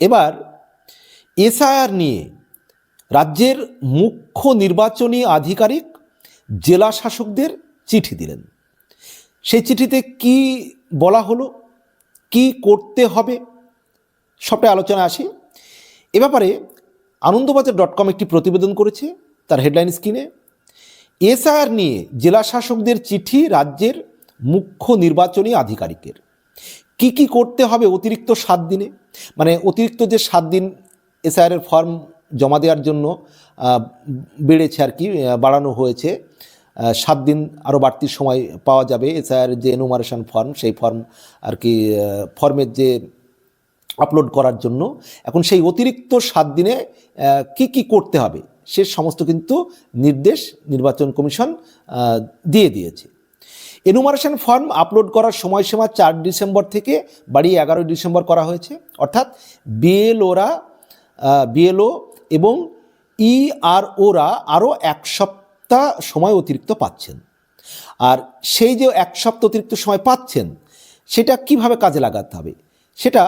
এবার এসআইআর নিয়ে রাজ্যের মুখ্য নির্বাচনী আধিকারিক জেলা শাসকদের চিঠি দিলেন। সেই চিঠিতে কি বলা হলো, কি করতে হবে, সবটাই আলোচনা আসি। এ ব্যাপারে আনন্দবাজার ডট কম একটি প্রতিবেদন করেছে তার হেডলাইন স্ক্রিনে। এসআইআর নিয়ে জেলা শাসকদের চিঠি রাজ্যের মুখ্য নির্বাচনী আধিকারিকের। কি কি করতে হবে অতিরিক্ত সাত দিনে? মানে অতিরিক্ত যে সাত দিন এসআইআরের ফর্ম জমা দেওয়ার জন্য বেড়েছে আর কি বাড়ানো হয়েছে সাত দিন আরও বাড়তি সময় পাওয়া যাবে এসআইআর যে এনুমারেশন ফর্ম সেই ফর্ম আর কি ফর্মের যে আপলোড করার জন্য। এখন সেই অতিরিক্ত সাত দিনে কি কি করতে হবে? সে সমস্ত কিন্তু নির্দেশ নির্বাচন কমিশন দিয়ে দিয়েছে। এনুমারেশন ফর্ম আপলোড করার সময়সীমা চার ডিসেম্বর থেকে বাড়িয়ে এগারোই ডিসেম্বর করা হয়েছে। অর্থাৎ বিএলওরা বিএলও এবং ইআরওরা আরও এক সপ্তাহ সময় অতিরিক্ত পাচ্ছেন। আর সেই যে এক সপ্তাহ অতিরিক্ত সময় পাচ্ছেন, সেটা কীভাবে কাজে লাগাতে হবে? সেটা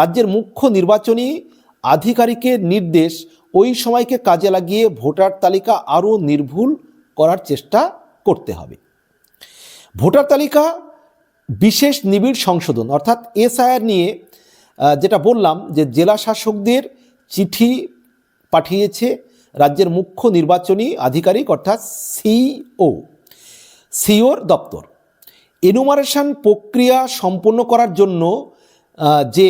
রাজ্যের মুখ্য নির্বাচনী আধিকারিকের নির্দেশ ওই সময়কে কাজে লাগিয়ে ভোটার তালিকা আরও নির্ভুল করার চেষ্টা করতে হবে। ভোটার তালিকা, বিশেষ নিবিড় সংশোধন, অর্থাৎ এসআইআর নিয়ে যেটা বললাম যে জেলা শাসকদের চিঠি পাঠিয়েছে রাজ্যের মুখ্য নির্বাচনী আধিকারিক, অর্থাৎ সিও সিওর দপ্তর। এনুমারেশন প্রক্রিয়া সম্পন্ন করার জন্য যে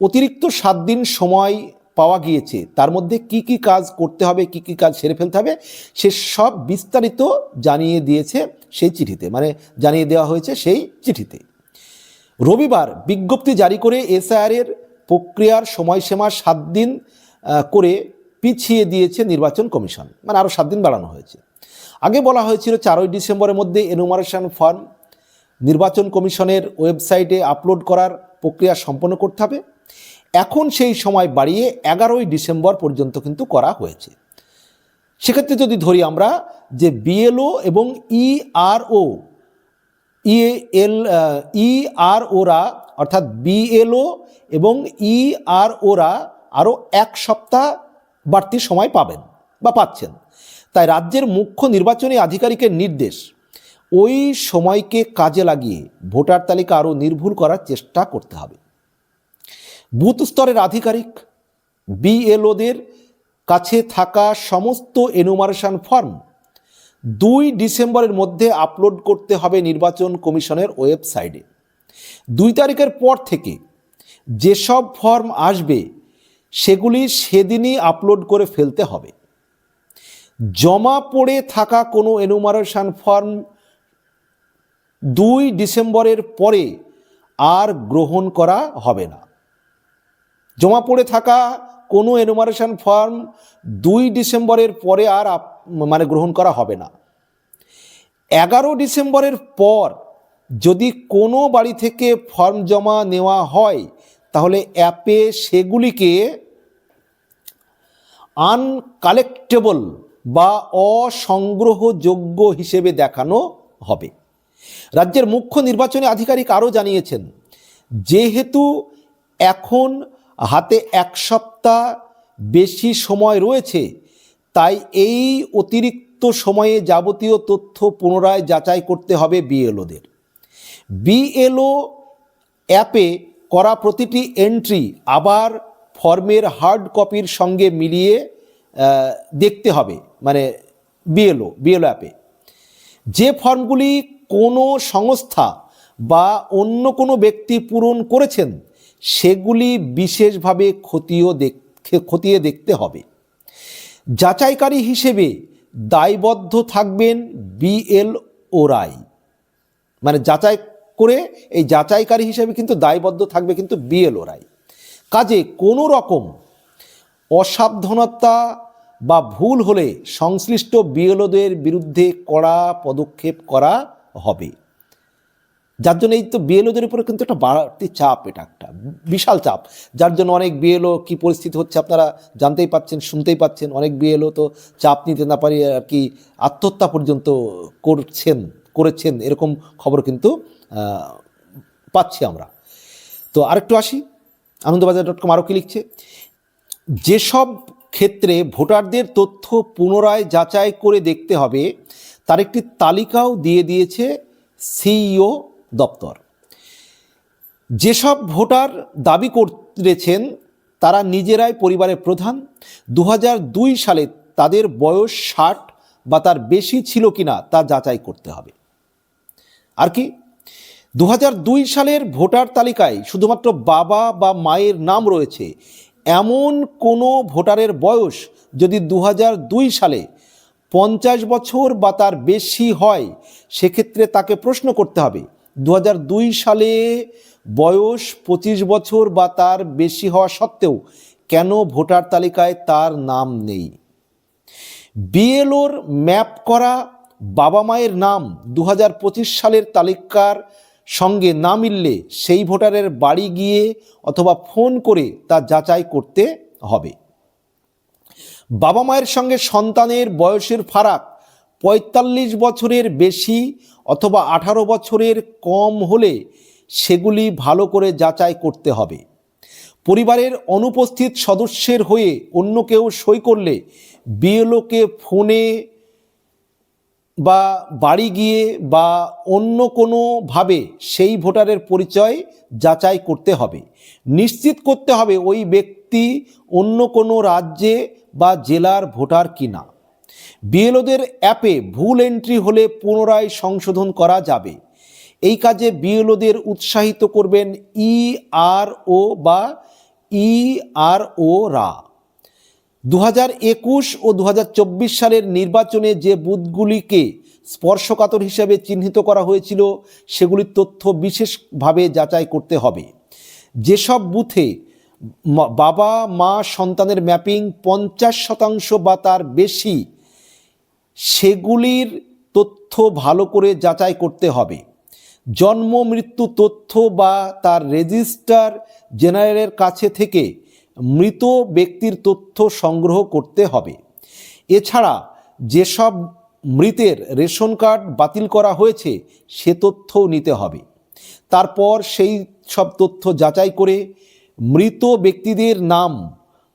অতিরিক্ত সাত দিন সময় পাওয়া গিয়েছে, তার মধ্যে কি কি কাজ করতে হবে, কি কি কাজ সেরে ফেলতে হবে, সে সব বিস্তারিত জানিয়ে দিয়েছে সেই চিঠিতে মানে জানিয়ে দেওয়া হয়েছে সেই চিঠিতে। রবিবার বিজ্ঞপ্তি জারি করে এসআইআরের প্রক্রিয়ার সময়সীমা সাত দিন করে পিছিয়ে দিয়েছে নির্বাচন কমিশন মানে আরও সাত দিন বাড়ানো হয়েছে। আগে বলা হয়েছিল চারই ডিসেম্বরের মধ্যে এনুমারেশন ফর্ম নির্বাচন কমিশনের ওয়েবসাইটে আপলোড করার প্রক্রিয়া সম্পন্ন করতে হবে। এখন সেই সময় বাড়িয়ে এগারোই ডিসেম্বর পর্যন্ত কিন্তু করা হয়েছে। সেক্ষেত্রে যদি ধরি আমরা যে বিএলও এবং ইআরও ইএল ইআর ওরা অর্থাৎ বিএলও এবং ইআর ওরা আরও এক সপ্তাহ বাড়তি সময় পাবেন বা পাচ্ছেন। তাই রাজ্যের মুখ্য নির্বাচনী আধিকারিকের নির্দেশ, ওই সময়কে কাজে লাগিয়ে ভোটার তালিকা আরও নির্ভুল করার চেষ্টা করতে হবে। বুথ স্তরের আধিকারিক বিএলওদের কাছে থাকা সমস্ত এনুমারেশন ফর্ম দুই ডিসেম্বরের মধ্যে আপলোড করতে হবে নির্বাচন কমিশনের ওয়েবসাইটে। দুই তারিখের পর থেকে যেসব ফর্ম আসবে, সেগুলি সেদিনই আপলোড করে ফেলতে হবে। জমা পড়ে থাকা কোনো এনুমারেশন ফর্ম দুই ডিসেম্বরের পরে আর গ্রহণ করা হবে না। জমা পড়ে থাকা কোনো এনুমারেশন ফর্ম দুই ডিসেম্বরের পরে আর মানে গ্রহণ করা হবে না। এগারো ডিসেম্বরের পর যদি কোনো বাড়ি থেকে ফর্ম জমা নেওয়া হয়, তাহলে অ্যাপে সেগুলিকে আনকালেক্টেবল বা অসংগ্রহযোগ্য হিসেবে দেখানো হবে। রাজ্যের মুখ্য নির্বাচনী আধিকারিক আরও জানিয়েছেন, যেহেতু এখন হাতে এক সপ্তাহ বেশি সময় রয়েছে, তাই এই অতিরিক্ত সময়ে যাবতীয় তথ্য পুনরায় যাচাই করতে হবে বিএলওদের। বিএলও অ্যাপে করা প্রতিটি এন্ট্রি আবার ফর্মের হার্ড কপির সঙ্গে মিলিয়ে দেখতে হবে মানে বিএলও বিএলও অ্যাপে। যে ফর্মগুলি কোনো সংস্থা বা অন্য কোনো ব্যক্তি পূরণ করেছেন সেগুলি বিশেষভাবে দেখে খতিয়ে দেখতে হবে। যাচাইকারী হিসেবে দায়বদ্ধ থাকবেন বিএল ওরাই মানে যাচাই করে এই যাচাইকারী হিসেবে কিন্তু দায়বদ্ধ থাকবে কিন্তু বিএলওরাই। কাজে কোনো রকম অসাবধানতা বা ভুল হলে সংশ্লিষ্ট বিএলওদের বিরুদ্ধে কড়া পদক্ষেপ করা হবে। যার জন্য এই তো বিএলওদের উপরে কিন্তু একটা বাড়তি চাপ এটা একটা, বিশাল চাপ। যার জন্য অনেক বিএলও কী পরিস্থিতি হচ্ছে আপনারা জানতেই পাচ্ছেন, শুনতেই পাচ্ছেন, অনেক বিএলও তো চাপ নিতে না পারি আর কি আত্মহত্যা পর্যন্ত করছেন, করেছেন, এরকম খবর কিন্তু পাচ্ছি আমরা। তো আরেকটু আসি, আনন্দবাজার ডট কম আরও কি লিখছে? যেসব ক্ষেত্রে ভোটারদের তথ্য পুনরায় যাচাই করে দেখতে হবে, তার একটি তালিকাও দিয়ে দিয়েছে সিইও দপ্তর। যেসব ভোটার দাবি করেছেন, তারা নিজেরাই পরিবারের প্রধান। দু হাজার দুই সালে তাদের বয়স ষাট বা তার বেশি ছিল কিনা তা যাচাই করতে হবে। আর কি? দু হাজার দুই সালের ভোটার তালিকায় শুধুমাত্র বাবা বা মায়ের নাম রয়েছে। এমন কোনো ভোটারের বয়স যদি দু হাজার দুই সালে পঞ্চাশ বছর বা তার বেশি হয়, সেক্ষেত্রে তাকে প্রশ্ন করতে হবে। দু হাজার দুই সালে বয়স পঁচিশ বছর বা তার বেশি হওয়া সত্ত্বেও কেন ভোটার তালিকায় তার নাম নেই? বিএলওর ম্যাপ করা বাবা মায়ের নাম দু হাজার পঁচিশ সালের তালিকার সঙ্গে না মিললে সেই ভোটারের বাড়ি গিয়ে অথবা ফোন করে তা যাচাই করতে হবে। বাবা মায়ের সঙ্গে সন্তানের বয়সের ফারাক পঁয়তাল্লিশ বছরের বেশি অথবা আঠারো বছরের কম হলে সেগুলি ভালো করে যাচাই করতে হবে। পরিবারের অনুপস্থিত সদস্যের হয়ে অন্য কেউ সই করলে বিএলওকে ফোনে বা বাড়ি গিয়ে বা অন্য কোনোভাবে সেই ভোটারের পরিচয় যাচাই করতে হবে। নিশ্চিত করতে হবে ওই ব্যক্তি অন্য কোনো রাজ্যে বা জেলার ভোটার কিনা। বিএলওদের অ্যাপে ভুল এন্ট্রি হলে পুনরায় সংশোধন করা যাবে। এই কাজে বিএলওদের উৎসাহিত করবেন ইআরও বা ইআরও রা। দু একুশ ও দু হাজার চব্বিশ সালের নির্বাচনে যে বুথগুলিকে স্পর্শকাতর হিসেবে চিহ্নিত করা হয়েছিল, সেগুলির তথ্য বিশেষভাবে যাচাই করতে হবে। যেসব বুথে বাবা মা সন্তানের ম্যাপিং পঞ্চাশ শতাংশ বা তার বেশি সেগুলির তথ্য ভালো করে যাচাই করতে হবে। জন্ম, মৃত্যু তথ্য বা তার রেজিস্টার জেনারেলের কাছে থেকে মৃত ব্যক্তির তথ্য সংগ্রহ করতে হবে। এছাড়া যেসব মৃতের রেশন কার্ড বাতিল করা হয়েছে, সে তথ্যও নিতে হবে। তারপর সেই সব তথ্য যাচাই করে মৃত ব্যক্তিদের নাম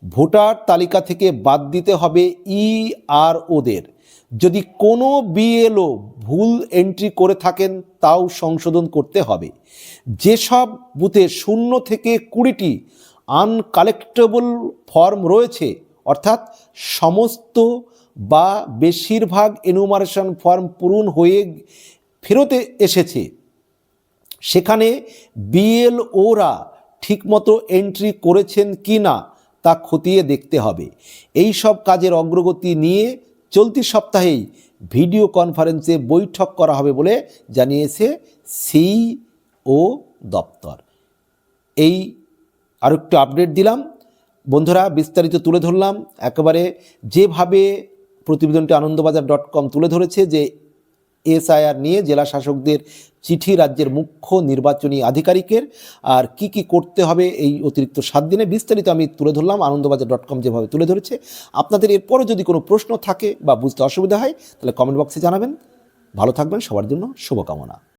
ভোটার তালিকা থেকে বাদ দিতে হবে ই আর ওদের যদি কোনো বিএলও ভুল এন্ট্রি করে থাকেন, তাও সংশোধন করতে হবে। যেসব বুথে শূন্য থেকে কুড়িটি আনকালেক্টেবল ফর্ম রয়েছে, অর্থাৎ সমস্ত বা বেশিরভাগ এনুমারেশন ফর্ম পূরণ হয়ে ফেরতে এসেছে, সেখানে বিএলওরা ঠিকমতো এন্ট্রি করেছেন কি না তা খতিয়ে দেখতে হবে। এই সব কাজের অগ্রগতি নিয়ে চলতি সপ্তাহেই ভিডিও কনফারেন্সে বৈঠক করা হবে বলে জানিয়েছে সিও দপ্তর। এই আরও একটু আপডেট দিলাম। বন্ধুরা, বিস্তারিত তুলে ধরলাম। একেবারে যেভাবে প্রতিবেদনটি আনন্দবাজার ডট কম তুলে ধরেছে যে এসআইআর নিয়ে জেলা শাসকদের চিঠি রাজ্যের মুখ্য নির্বাচনী আধিকারিকের। আর কি কি করতে হবে এই অতিরিক্ত সাত দিনে বিস্তারিত আমি তুলে ধরলাম। আনন্দবাজার ডট কম যেভাবে তুলে ধরেছে। আপনাদের এরপরও যদি কোনো প্রশ্ন থাকে বা বুঝতে অসুবিধা হয়, তাহলে কমেন্ট বক্সে জানাবেন। ভালো থাকবেন, সবার জন্য শুভকামনা।